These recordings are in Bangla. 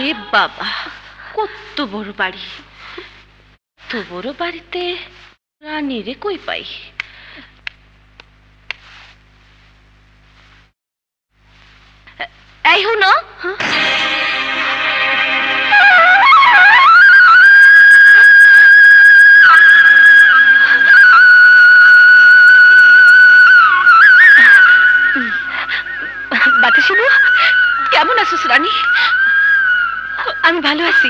ওরে বাবা, কত বড় বাড়ি। তো বড় বাড়িতে রানী রে কই পাই? এই হুনো। বাতাসিবু কেমন আছিস রানী? আমি ভালো আছি।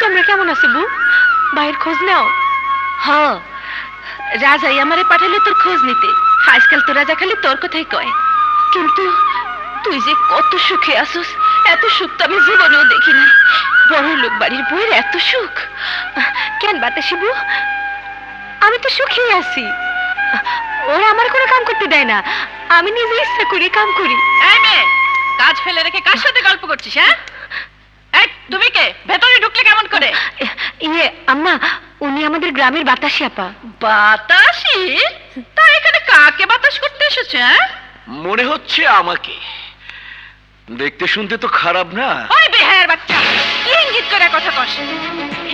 তোমরা কেমন আছো বউ? ভাইয়ের খোঁজ নাও। হ রাজাই আমারে পাঠালো তোর খোঁজ নিতে। আজকাল তো রাজা খালি তোর কথাই কয়। কিন্তু তুই যে কত সুখে আসুস এত সুখ তো আমি জীবনেও দেখি নাই। বড় লোক বাড়ির বউয়ের এত সুখ। কেন বাতাসিবু আমি তো সুখেই আছি। ওরা আমার কোনো কাম করতে দেয় না। আমি নিজে ইচ্ছা করি কাম করি। এই মেয়ে কাজ ফেলে রেখে কার সাথে গল্প করছিস হ্যাঁ এই তুমি কে ভেতরে ঢুকলে কেমন করে। ইয়ে আম্মা উনি আমাদের গ্রামের বাতাসি আপা। বাতাসি? তা এখানে কাকে বাতাস করতে এসেছে হ্যাঁ? মনে হচ্ছে আমাকে। দেখতে শুনতে তো খারাপ না? ওই বেহায়ের বাচ্চা ইঙ্গিত করে কথা কস।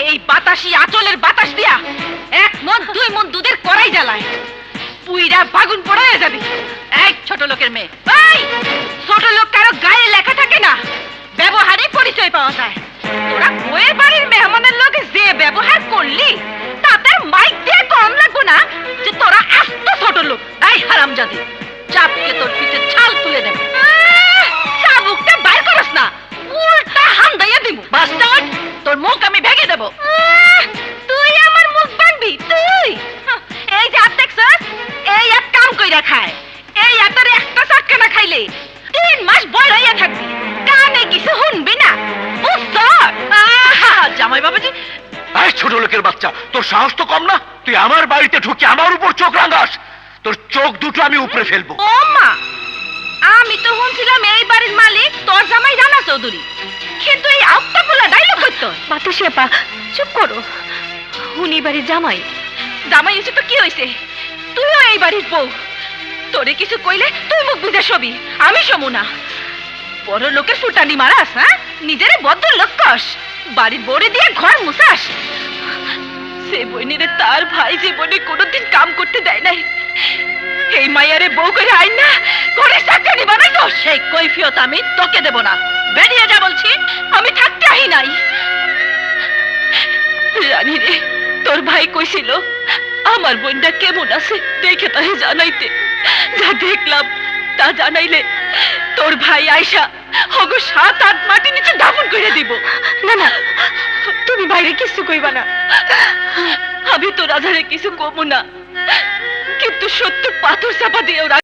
এই বাতাসি আঁচলের বাতাস দিয়া এক মন দুই মন দুধের করাই জ্বালায়। পুইরা বাগুন পড়ায় যাবি। এক ছোট লোকের মেয়ে। এই ছোট লোক কারও গায়ে হারামজাদি চাপকে তোর পিঠে ছাল তুলে দেবে। চাবুকটা বাইর করস না উল্টা হান্দাইয়া দিব বাস্টার্ড তোর মুখ আমি ভেঙে দেব। তুই আমার মুখ ভাঙবি তুই? এই যে হাত দেখছস এই এক কাম কইরা খায়। এই এতরে একটা চাক্কা না খাইলে তিন মাস বড় হইয়া থাকবি। কানে কিছু শুনবি না। বুঝছস আহা জামাই বাবাজি। এই ছোট লোকের বাচ্চা তোর সাহস তো কম না? তুই আমার বাড়িতে ঢুকে আমার উপর চোখ রাঙাস। তোর চোখ দুটো আমি উপরে ফেলব। ও মা আমি তো শুনছিলাম এই বাড়ির মালিক তোর জামাই রানা চৌধুরী। কিন্তু এই আত্মা পোলা ডাইলগ করতো। আপা চুপ করো। উনি বাড়ির জামাই। জামাই এসে তো কি হয়েছে তুইও এই বাড়ির বউ। তোরে কিছু কইলে তুই মুখ বুঝে সবই আমি সমু না। বড় লোকের ফুটানি মারাস হ্যাঁ? নিজের বদ্ধ লক্কস বাড়ির বড়ে দিয়ে ঘর মুসাস সে বইনেরে তার ভাই জীবনে কোনোদিন কাম করতে দেয় নাই। এই মায়ারে বউ করে আইন না ঘরে চাকরি বানাই তো। সেই কৈফিয়ত আমি তোকে দেব না। বেরিয়ে যা বলছি আমি থাকতে আহি নাই। রানী রে তোর ভাই কইছিল আমার বোনটা কেমন আছে দেখে তাহে জানাইতে। যা দেখলাম তা জানাইলে তোর ভাই আয়সা হগো সাত আট মাটি নিচে দাফন করে দিব। না না তুমি বাইরে কিছু কইবা না। আমি তো রাজারে কিছু কমু না। কিন্তু সত্য পাথর চাপা রাখ